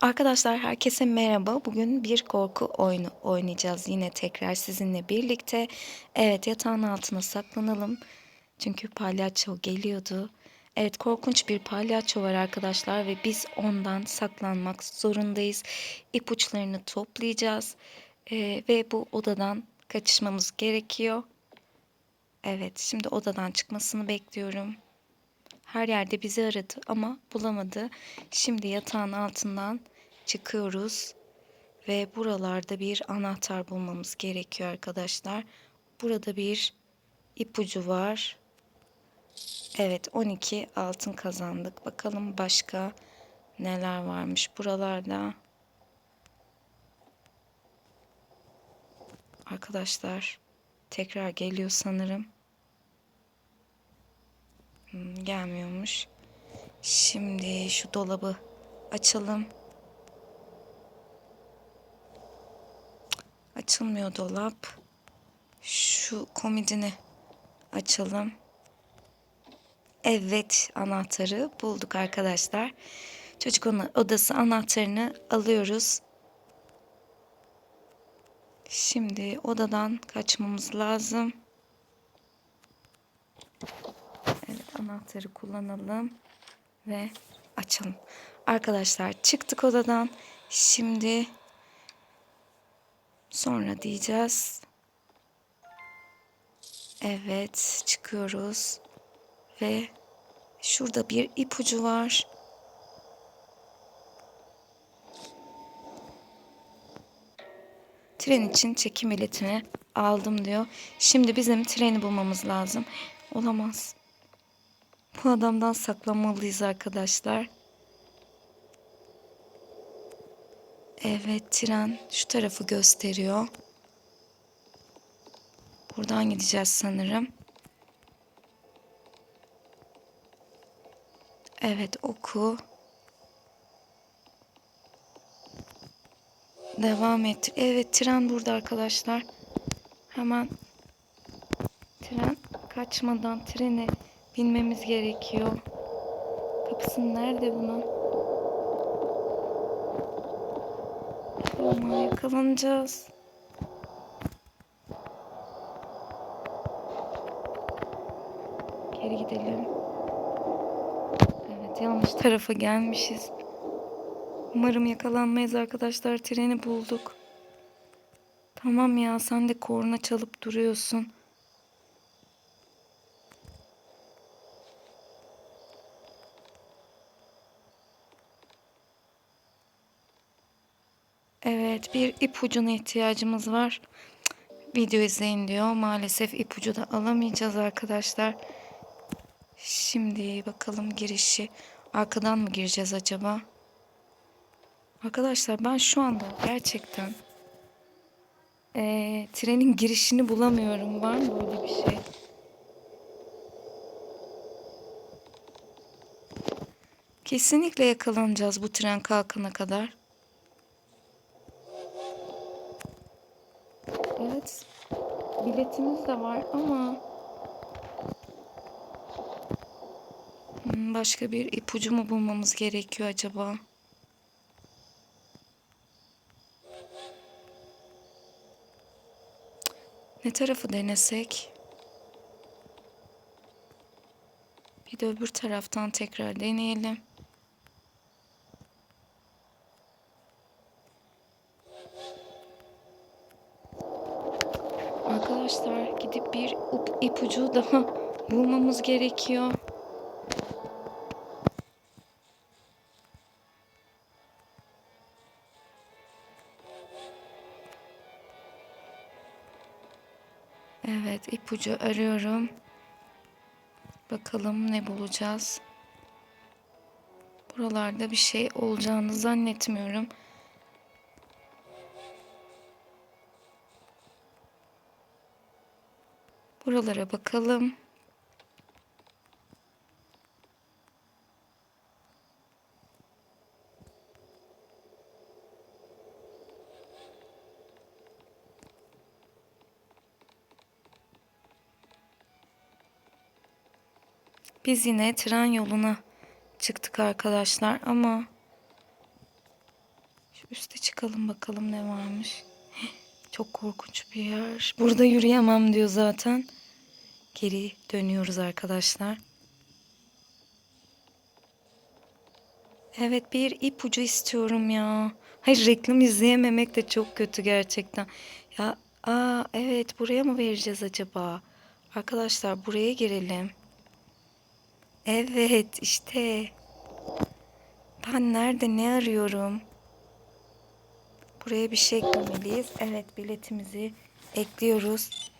Arkadaşlar herkese merhaba. Bugün bir korku oyunu oynayacağız yine tekrar sizinle birlikte. Evet yatağın altına saklanalım. Çünkü palyaço geliyordu. Evet korkunç bir palyaço var arkadaşlar ve biz ondan saklanmak zorundayız. İpuçlarını toplayacağız Ee, ve bu odadan kaçışmamız gerekiyor. Evet şimdi odadan çıkmasını bekliyorum. Her yerde bizi aradı ama bulamadı. Şimdi yatağın altından çıkıyoruz ve buralarda bir anahtar bulmamız gerekiyor arkadaşlar. Burada bir ipucu var. Evet 12 altın kazandık. Bakalım başka neler varmış buralarda. Arkadaşlar tekrar geliyor sanırım. Hmm, gelmiyormuş. Şimdi şu dolabı açalım. Açılmıyor dolap. Şu komodini açalım. Evet anahtarı bulduk arkadaşlar. Çocuk odası anahtarını alıyoruz. Şimdi odadan kaçmamız lazım. Evet anahtarı kullanalım ve açalım. Arkadaşlar çıktık odadan. Şimdi sonra diyeceğiz. Evet çıkıyoruz ve şurada bir ipucu var. Tren için çekim biletini aldım diyor. Şimdi bizim treni bulmamız lazım. Olamaz. Bu adamdan saklanmalıyız arkadaşlar. Evet tren şu tarafı gösteriyor. Buradan gideceğiz sanırım. Evet oku. Devam et. Evet tren burada arkadaşlar. Hemen tren kaçmadan trene binmemiz gerekiyor. Kapısı nerede bunun? Ama yakalanacağız. Geri gidelim. Evet yanlış tarafa gelmişiz. Umarım yakalanmayız arkadaşlar. Treni bulduk. Tamam ya sen de korna çalıp duruyorsun. Evet bir ipucuna ihtiyacımız var. Video izleyin diyor. Maalesef ipucu da alamayacağız arkadaşlar. Şimdi bakalım girişi. Arkadan mı gireceğiz acaba? Arkadaşlar ben şu anda gerçekten eee, trenin girişini bulamıyorum. Var mı böyle bir şey? Kesinlikle yakalanacağız bu tren kalkana kadar. Evet. Biletimiz de var ama Hmm, başka bir ipucu mu bulmamız gerekiyor acaba? Ne tarafı denesek? Bir de öbür taraftan tekrar deneyelim. Arkadaşlar gidip bir ipucu daha bulmamız gerekiyor. Evet ipucu arıyorum. Bakalım ne bulacağız. Buralarda bir şey olacağını zannetmiyorum. Buralara bakalım. Biz yine tren yoluna çıktık arkadaşlar ama Şu üste çıkalım bakalım ne varmış. Çok korkunç bir yer. Burada yürüyemem diyor zaten. Geri dönüyoruz arkadaşlar. Evet bir ipucu istiyorum ya. Hayır reklam izleyememek de çok kötü gerçekten. Ya aa evet buraya mı vereceğiz acaba? Arkadaşlar buraya girelim. Evet işte. Ben nerede ne arıyorum? Buraya bir şey eklemeliyiz. Evet biletimizi ekliyoruz.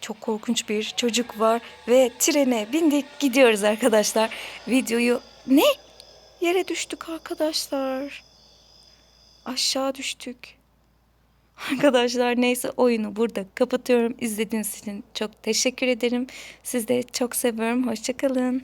Çok korkunç bir çocuk var ve trene bindik gidiyoruz arkadaşlar. Videoyu ne? Yere düştük arkadaşlar. Aşağı düştük. Arkadaşlar neyse oyunu burada kapatıyorum. İzlediğiniz için çok teşekkür ederim. Sizi de çok seviyorum. Hoşçakalın.